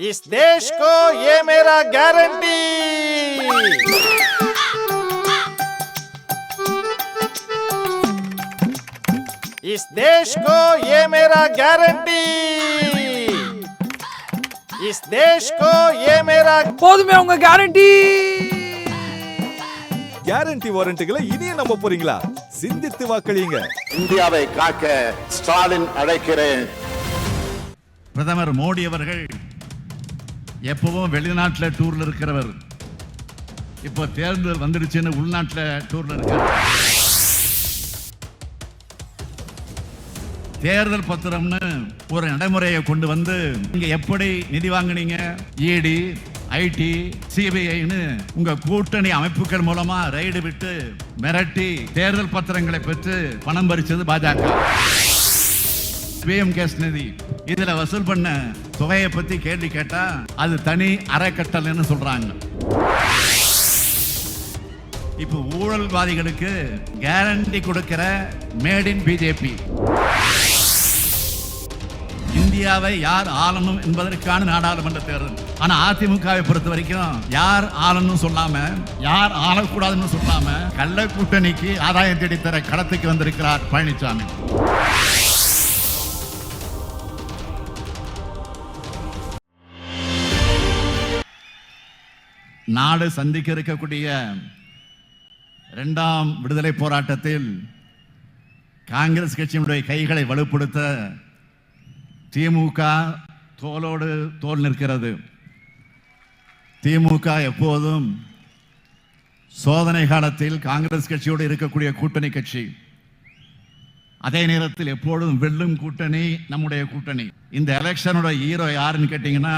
इस देश को ये मेरा गारंटी इस देश को ये मेरा गारंटी इस देश को ये मेरा போதுமே உங்க கேரண்டி கேரண்டி வாரண்ட்டுகளை இனியும் நம்ப போறீங்களா சிந்தித்து வாக்களியுங்க இந்தியாவை காக்க ஸ்டாலின் அழைக்கிறேன் பிரதமர் மோடி அவர்கள் எப்பவும் வெளிநாட்டில் டூர்ல இருக்கிறவர். இப்போ தேர்தல் வந்துடுச்சுன்னு உள்நாட்டில் டூர்ல இருக்கார். தேர்தல் பத்திரம்னு ஒரு நடைமுறையை கொண்டு வந்து நீங்க எப்படி நிதி வாங்குனீங்க? இடி ஐடி சிபிஐன்னு உங்க கூட்டணி அமைப்புகள் மூலமா ரைடு விட்டு மிரட்டி தேர்தல் பத்திரங்களை பெற்று பணம் பறிச்சது பாஜக. பிஎம் கேஸ் நிதி. இதுல வசூல் பண்ண தொகையை பத்தி கேள்வி கேட்டா அது தனி அறக்கட்டளைன்னு சொல்றாங்க. இப்போ ஊழல்வாதிகளுக்கு கேரண்டி கொடுக்கிற மேட் இன் பிஜேபி இந்தியாவை யார் ஆளணும் என்பதற்கான நாடாளுமன்ற தேர்தல். ஆனா அதிமுகவை பொறுத்த வரைக்கும் யார் ஆளணும் சொல்லாம யார் ஆளக்கூடாதுன்னு சொல்லாம கள்ள கூட்டணிக்கு ஆதாயம் தேடி தர களத்துக்கு வந்திருக்கிறார் பழனிசாமி நாடு சந்திக்க இருக்கக்கூடிய இரண்டாம் விடுதலை போராட்டத்தில் காங்கிரஸ் கட்சியினுடைய கைகளை வலுப்படுத்த திமுக தோளோடு தோல் நிற்கிறது. திமுக எப்போதும் சோதனை காலத்தில் காங்கிரஸ் கட்சியோடு இருக்கக்கூடிய கூட்டணி கட்சி. அதே நேரத்தில் எப்பொழுதும் வெல்லும் கூட்டணி நம்முடைய கூட்டணி. இந்த எலெக்ஷனோட ஹீரோ யாருன்னு கேட்டிங்கன்னா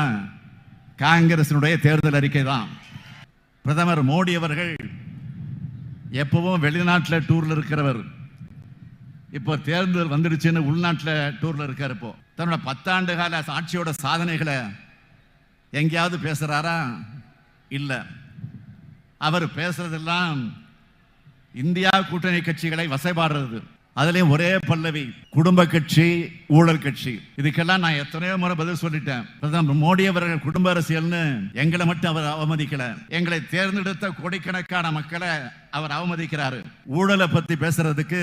காங்கிரசினுடைய தேர்தல் அறிக்கை தான் பிரதமர் மோடி அவர்கள் எப்பவும் வெளிநாட்டில் டூரில் இருக்கிறவர். இப்போ தேர்தல் வந்துடுச்சுன்னு உள்நாட்டில் டூரில் இருக்கார் இப்போ. தன்னோட பத்தாண்டு கால ஆட்சியோட சாதனைகளை எங்கேயாவது பேசுகிறாரா இல்லை. அவர் பேசுறதெல்லாம் இந்தியா கூட்டணி கட்சிகளை வசைபாடுறது. அதுலயும் ஒரே பல்லவி குடும்ப கட்சி ஊழல் கட்சி. இதுக்கெல்லாம் நான் எத்தனையோ முறை பதில் சொல்லிட்டேன். பிரதமர் மோடி அவர்கள் குடும்ப அரசியல்னு எங்களை மட்டும் அவர் அவமதிக்கல. எங்களை தேர்ந்தெடுத்த கோடிக்கணக்கான மக்களை அவர் அவமதிக்கிறாரு. ஊழலை பத்தி பேசுறதுக்கு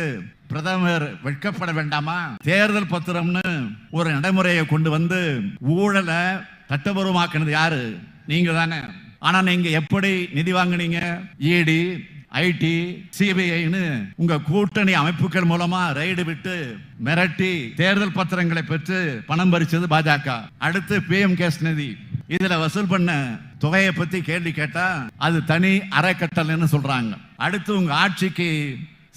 பிரதமர் வெட்கப்பட வேண்டாமா? தேர்தல் பத்திரம்னு ஒரு நடைமுறையை கொண்டு வந்து ஊழலை சட்டபூர்வமாக்குனது யாரு? நீங்க தானே ஆனா நீங்க எப்படி நிதி வாங்குனீங்க? இடி ஐடி சிபிஐன்னு உங்க கூட்டணி அமைப்புகள் மூலமா ரைடு விட்டு மிரட்டி தேர்தல் பத்திரங்களை பெற்று பணம் பறிச்சது பாஜக. அடுத்து பிஎம் கேஸ் நிதி இதுல வசூல் பண்ண தொகையை பத்தி கேள்வி கேட்டா அது தனி அறக்கட்டளைன்னு சொல்றாங்க. அடுத்து உங்க ஆட்சிக்கு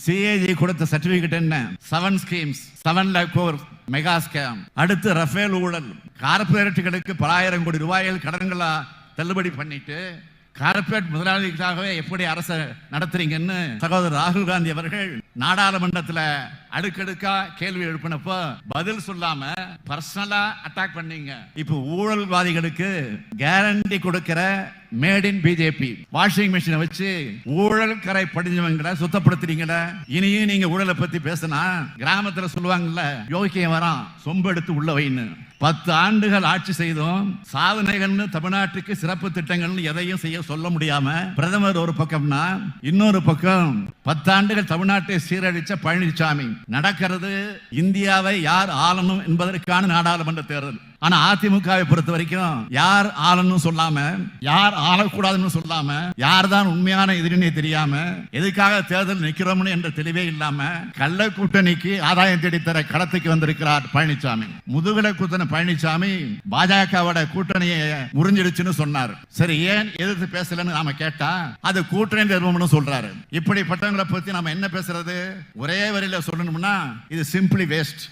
சிஏஜி கொடுத்த சர்டிபிகேட் என்ன? Seven schemes seven lakh crore mega scam அடுத்து ரஃபேல் ஊழல் கார்பரேட்டுகளுக்கு பல ஆயிரம் கோடி ரூபாயில் கடன்களா தள்ளுபடி பண்ணிட்டு கார்பரேட் முதலாளிகளுக்காகவே எப்படி அரசு நடத்துறீங்கன்னு சகோதரர் ராகுல் காந்தி அவர்கள் நாடாளுமன்றத்தில் அடுக்கடுக்கா கேள்வி எழுப்பினப்போ பதில் சொல்லாம பர்சனலா அட்டாக் பண்ணீங்க. இப்போ ஊழல்வாதிகளுக்கு கேரண்டி கொடுக்கிற மேட் இன் பிஜேபி வாஷிங் மிஷினை வச்சு ஊழல் கரை படிஞ்சவங்களை சுத்தப்படுத்துறீங்களே இனியும் நீங்க ஊழலை பத்தி பேசினா கிராமத்துல சொல்லுவாங்கல்ல யோகியம் வரான் சொம்பு எடுத்து உள்ள வைன்னு. பத்து ஆண்டுகள் ஆட்சி செய்தோம். சாதனைகள்னு தமிழ்நாட்டுக்கு சிறப்பு திட்டங்கள்னு எதையும் செய்ய சொல்ல முடியாம பிரதமர் ஒரு பக்கம்னா இன்னொரு பக்கம் பத்தாண்டுகள் தமிழ்நாட்டை சீரழிச்ச பழனிசாமி. நடக்கிறது இந்தியாவை யார் ஆளணும் என்பதற்கான நாடாளுமன்ற தேர்தல். ஆனா அதிமுகவை பொறுத்த வரைக்கும் யார் ஆளணும் சொல்லாம யார் ஆளக்கூடாதுன்னு சொல்லாம யார் தான் உண்மையான எதிரினே தெரியாம எதுக்காக தேர்தல் நிக்கிறோம்னு என்ற தெளிவே இல்லாம கள்ள கூட்டணிக்கு ஆதாயம் தேடித்தர களத்துக்கு வந்திருக்கிறார் பழனிசாமி முதுகல குத்தன பழனிசாமி பாஜகவோட கூட்டணியை முறிஞ்சிடுச்சுன்னு சொன்னார். சரி ஏன் எதிர்த்து பேசலன்னு நாம கேட்டா அது கூட்டணி நிறுவனம்னு சொல்றாரு. இப்படிப்பட்டவங்களை பத்தி நாம என்ன பேசுறது? ஒரே வரியில சொல்லணும்னா இது சிம்பிளி வேஸ்ட்